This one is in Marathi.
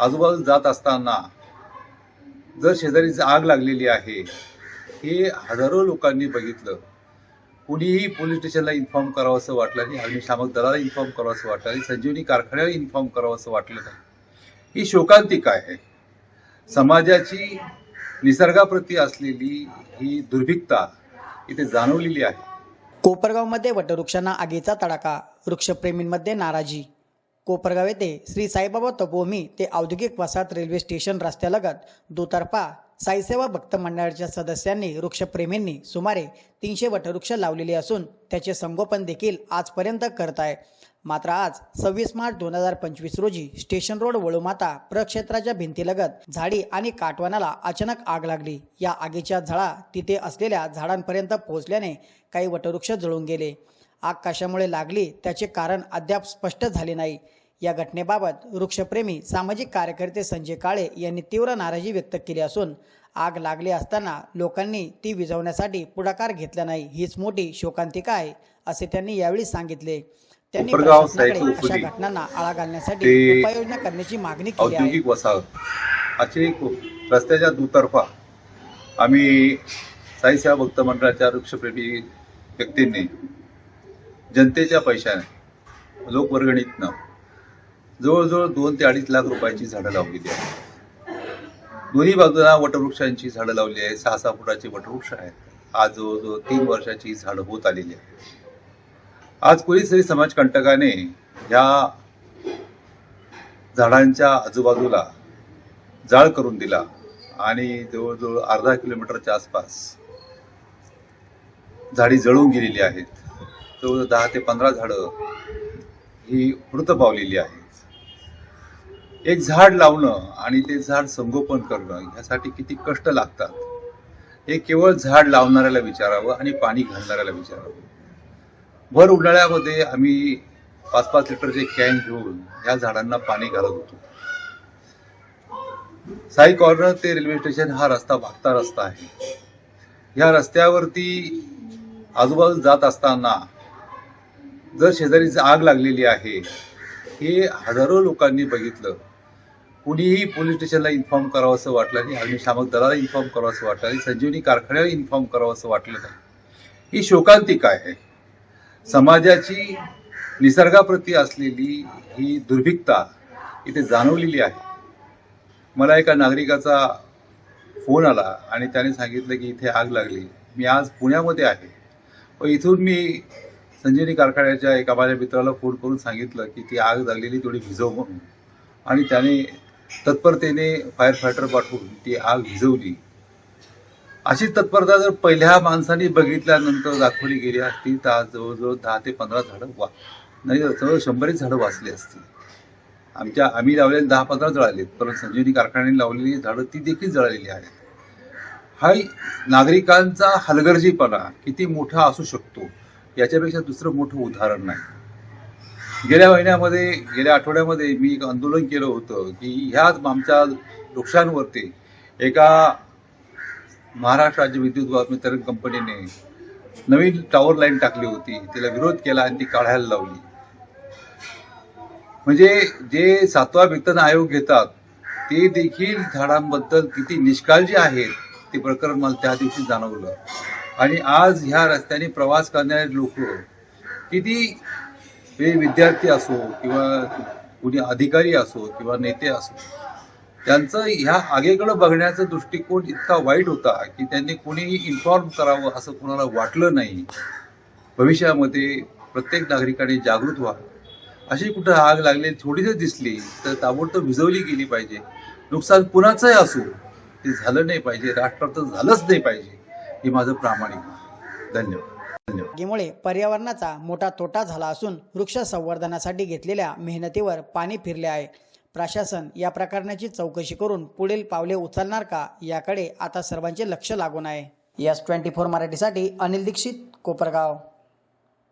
आजूबाजूला जात असताना जर शेजारीच आग लागलेली आहे हे हजारो लोकांनी बघितलं. कुणीही पोलीस स्टेशनला इन्फॉर्म करावं असं वाटलं नाही अग्निशामक दलाला इन्फॉर्म करावं असं वाटलं नाही संजीवनी कारखान्याला इन्फॉर्म करावं असं वाटलं नाही. ही शोकांतिका आहे? समाजाची निसर्गाप्रती असलेली ही दुर्भिकता इथे जाणवलेली आहे. कोपरगावमध्ये वटवृक्षांना आगीचा तडाखा वृक्षप्रेमींमध्ये नाराजी. कोपरगाव येथे श्री साईबाबा तपोमी ते औद्योगिक वसाहत रेल्वे स्टेशन रस्त्यालगत दुतर्फा साईसेवा भक्त मंडळाच्या सदस्यांनी वृक्षप्रेमींनी सुमारे तीनशे वटवृक्ष लावलेले असून त्याचे संगोपन देखील आजपर्यंत करत आहे. मात्र आज सव्वीस मार्च दोन हजार पंचवीस रोजी स्टेशन रोड वळूमाता प्रक्षेत्राच्या भिंतीलगत झाडी आणि काटवानाला अचानक आग लागली. या आगीच्या झळा तिथे असलेल्या झाडांपर्यंत पोहोचल्याने काही वटवृक्ष जळून गेले. आग कशामुळे लागली त्याचे कारण अद्याप स्पष्ट झाले नाही. या घटनेबाबत वृक्षप्रेमी सामाजिक कार्यकर्ते संजय काळे यांनी तीव्र नाराजी व्यक्त केली असून आग लागली असताना लोकांनी ती विझवण्यासाठी पुढाकार घेतला नाही. हीच मोठी शोकांतिका आहे असे त्यांनी यावेळी सांगितले. त्यांनी अशा घटनांना आळा घालण्यासाठी उपाययोजना करण्याची मागणी केली आहे. रस्त्याच्या दुतर्फा आम्ही साईसेवा भक्त मंडळाच्या वृक्षप्रेमी व्यक्तींनी जनतेच्या पैशाने लोकवर्गणीतनं जवळजवळ दोन ते अडीच लाख रुपयाची झाडं लावलेली आहेत. दोन्ही बाजूला वटवृक्षांची झाडं लावली आहे सहा सहा फुटाचे वटवृक्ष आहेत. आज जवळजवळ तीन वर्षाची झाडं होत आलेली आहेत. आज कोणीतरी समाजकंटकाने ह्या झाडांच्या आजूबाजूला जाळ करून दिला आणि जवळजवळ अर्धा किलोमीटरच्या आसपास झाडी जळून गेलेली आहेत. जवळजवळ दहा ते पंधरा झाडं ही मृत पावलेली आहेत. एक झाड लावणं आणि ते झाड संगोपन करणं ह्यासाठी किती कष्ट लागतात. हे केवळ झाड लावणाऱ्याला विचारावं आणि पाणी घालणाऱ्याला विचारावं. भर उन्हाळ्यामध्ये आम्ही पाच पाच लिटरचे कॅन घेऊन ह्या झाडांना पाणी घालत होतो. साई कॉर्नर ते रेल्वे स्टेशन हा रस्ता भागता रस्ता आहे. ह्या रस्त्यावरती आजूबाजू जात असताना जर शेजारी आग लागलेली आहे हे हजारो लोकांनी बघितलं. कुणीही पोलीस स्टेशनला इन्फॉर्म करावं असं वाटलं नाही अग्निशामक दलाला इन्फॉर्म करावं असं वाटलं नाही संजीवनी कारखान्याला इन्फॉर्म करावं असं वाटलं नाही. ही शोकांतिका आहे? समाजाची निसर्गाप्रती असलेली ही दुर्भिकता इथे जाणवलेली आहे. मला एका नागरिकाचा फोन आला आणि त्याने सांगितलं की इथे आग लागली. मी आज पुण्यामध्ये आहे. व इथून मी संजीवनी कारखान्याच्या एका माझ्या मित्राला फोन करून सांगितलं की ती आग लागलेली थोडी भिजव म्हणून. आणि त्याने तत्परतेने फायर फायटर पाठवून ती आग भिजवली. अशी तत्परता जर पहिल्या माणसाने बघितल्यानंतर दाखवली गेली असती तर आज जवळजवळ दहा ते पंधरा झाडं वा नाही जवळ शंभरच झाडं वाचली असती. आमच्या आम्ही लावलेले दहा पंधरा जळालीत परंतु संजीवनी कारखान्याने लावलेली झाडं ती देखील जळालेली आहेत. हा नागरिकांचा हलगर्जीपणा किती मोठा असू शकतो? याच्यापेक्षा दुसरं मोठं उदाहरण नाही. गेल्या महिन्यामध्ये गेल्या आठवड्यामध्ये मी एक आंदोलन केलं होतं की ह्याच आमच्या वृक्षांवरती एका महाराष्ट्र राज्य विद्युत वितरण कंपनीने नवीन टॉवर लाईन टाकली होती. तिला विरोध केला आणि ती काढायला लावली. म्हणजे जे सातवा वेतन आयोग घेतात ते देखील झाडांबद्दल किती निष्काळजी आहेत ते प्रकरण मला त्या दिवशी जाणवलं. आणि आज ह्या रस्त्याने प्रवास करणारे लोक किती हे विद्यार्थी असो किंवा कुणी अधिकारी असो किंवा नेते असो त्यांचं ह्या आगेकडं बघण्याचा दृष्टिकोन इतका वाईट होता की त्यांनी कोणीही इन्फॉर्म करावं असं कोणाला वाटलं नाही. भविष्यामध्ये प्रत्येक नागरिकाने जागृत व्हा. अशी कुठं आग लागली थोडीशी दिसली तर ताबडतोब भिजवली गेली पाहिजे. नुकसान कुणाचंही असो ते झालं नाही पाहिजे राष्ट्राचं झालंच नाही पाहिजे. हे माझं प्रामाणिक. धन्यवाद. धन्यवाद. आगीमुळे पर्यावरणाचा मोठा तोटा झाला असून वृक्ष संवर्धनासाठी घेतलेल्या मेहनतीवर पाणी फिरले आहे. प्रशासन या प्रकरणाची चौकशी करून पुढील पावले उचलणार का याकडे आता सर्वांचे लक्ष लागून आहे. यस ट्वेंटी फोर मराठीसाठी अनिल दीक्षित कोपरगाव.